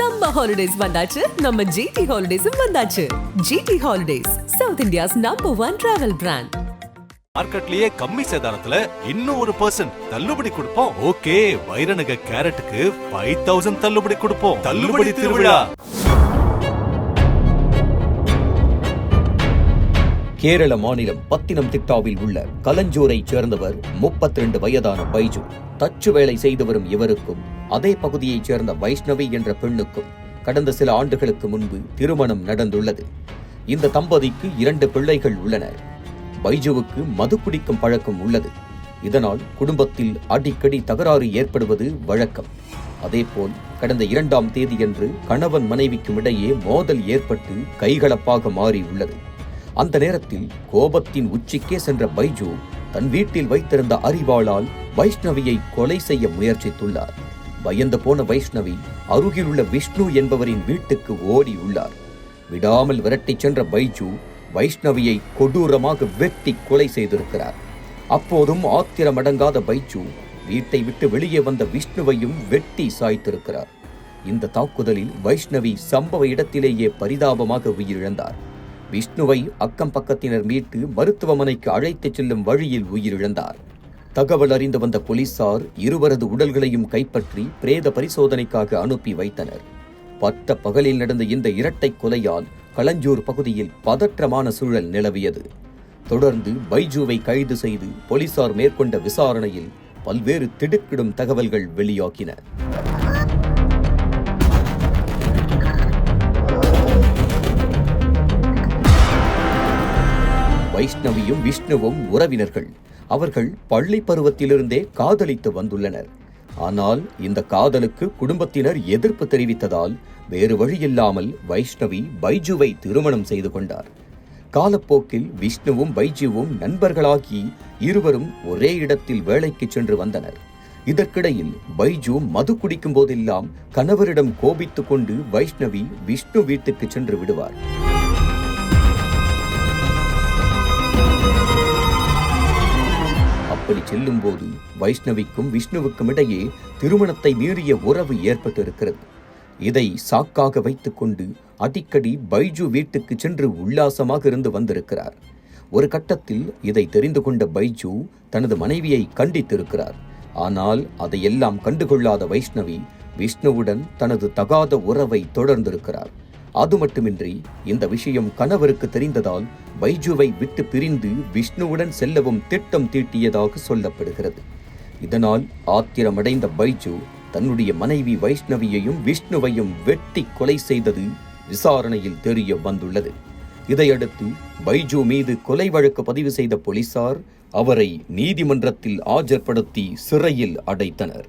Summer holidays வந்தாச்சு. நம்ம GT ஹாலிடேஸும் வந்தாச்சு. GT Holidays South India's number one travel brand மார்க்கெட்லயே கம்மி சேதாரத்துல இன்னும் ஒரு பர்சன்ட் தள்ளுபடி கொடுப்போம். ஓகே வைரநக கேரட்டுக்கு ஃபைவ் தௌசண்ட் தள்ளுபடி கொடுப்போம். தள்ளுபடி திருவிழா. கேரள மாநிலம் பத்தினம்திட்டாவில் உள்ள கலஞ்சூரைச் சேர்ந்தவர் 32 வயதான பைஜு தச்சு வேலை செய்து வரும் இவருக்கும் அதே பகுதியைச் சேர்ந்த வைஷ்ணவி என்ற பெண்ணுக்கும் கடந்த சில ஆண்டுகளுக்கு முன்பு திருமணம் நடந்துள்ளது. இந்த தம்பதிக்கு இரண்டு பிள்ளைகள் உள்ளனர். பைஜுவுக்கு மது குடிக்கும் பழக்கம் உள்ளது. இதனால் குடும்பத்தில் அடிக்கடி தகராறு ஏற்படுவது வழக்கம். அதேபோல் கடந்த இரண்டாம் தேதியன்று கணவன் மனைவிக்கும் இடையே மோதல் ஏற்பட்டு கைகலப்பாக மாறியுள்ளது அந்த நேரத்தில் கோபத்தின் உச்சிக்கே சென்ற பைஜு தன் வீட்டில் வைத்திருந்த அறிவாளால் வைஷ்ணவியை கொலை செய்ய முயற்சித்துள்ளார். பயந்து போன வைஷ்ணவி அருகிலுள்ள விஷ்ணு என்பவரின் வீட்டுக்கு ஓடியுள்ளார் விடாமல் விரட்டிச் சென்ற பைஜு வைஷ்ணவியை கொடூரமாக வெட்டி கொலை செய்திருக்கிறார். அப்போதும் ஆத்திரமடங்காத பைஜு வீட்டை விட்டு வெளியே வந்த விஷ்ணுவையும் வெட்டி சாய்த்திருக்கிறார். இந்த தாக்குதலில் வைஷ்ணவி சம்பவ இடத்திலேயே பரிதாபமாக உயிரிழந்தார். விஷ்ணுவை அக்கம் பக்கத்தினர் மீட்டு மருத்துவமனைக்கு அழைத்துச் செல்லும் வழியில் உயிரிழந்தார். தகவல் அறிந்து வந்த போலீசார் இருவரது உடல்களையும் கைப்பற்றி பிரேத பரிசோதனைக்காக அனுப்பி வைத்தனர். பட்ட பகலில் நடந்த இந்த இரட்டை கொலையால் களஞ்சூர் பகுதியில் பதற்றமான சூழல் நிலவியது. தொடர்ந்து பைஜுவை கைது செய்து போலீசார் மேற்கொண்ட விசாரணையில் பல்வேறு திடுக்கிடும் தகவல்கள் வெளியாகின. வைஷ்ணவியும் விஷ்ணுவும் உறவினர்கள் அவர்கள் பள்ளி பருவத்திலிருந்தே காதலித்து வந்துள்ளனர். ஆனால் இந்த காதலுக்கு குடும்பத்தினர் எதிர்ப்பு தெரிவித்ததால் வேறு வழியில்லாமல் வைஷ்ணவி பைஜுவை திருமணம் செய்து கொண்டார். காலப்போக்கில் விஷ்ணுவும் பைஜுவும் நண்பர்களாகி இருவரும் ஒரே இடத்தில் வேலைக்கு சென்று வந்தனர். இதற்கிடையில் பைஜு மது குடிக்கும் போதெல்லாம் கணவரிடம் கோபித்துக் கொண்டு வைஷ்ணவி விஷ்ணு வீட்டுக்கு சென்று விடுவார். அப்படி செல்லும்போது வைஷ்ணவிக்கும் விஷ்ணுவுக்கும் இடையே திருமணத்தை மீறிய உறவு ஏற்பட்டிருக்கிறது. இதை சாக்காக வைத்துக்கொண்டு அடிக்கடி பைஜு வீட்டுக்கு சென்று உல்லாசமாக இருந்து வந்திருக்கிறார். ஒரு கட்டத்தில் இதை தெரிந்து கொண்ட பைஜு தனது மனைவியை கண்டித்திருக்கிறார். ஆனால் அதையெல்லாம் கண்டுகொள்ளாத வைஷ்ணவி விஷ்ணுவுடன் தனது தகாத உறவை தொடர்ந்திருக்கிறார். அது மட்டுமின்றி இந்த விஷயம் கணவருக்கு தெரிந்ததால் பைஜுவை விட்டு பிரிந்து விஷ்ணுவுடன் செல்லவும் திட்டம் தீட்டியதாக சொல்லப்படுகிறது. இதனால் ஆத்திரமடைந்த பைஜு தன்னுடைய மனைவி வைஷ்ணவியையும் விஷ்ணுவையும் வெட்டி கொலை செய்தது விசாரணையில் தெரிய வந்துள்ளது. இதையடுத்து பைஜு மீது கொலை வழக்கு பதிவு செய்த போலீசார் அவரை நீதிமன்றத்தில் ஆஜர்படுத்தி சிறையில் அடைத்தனர்.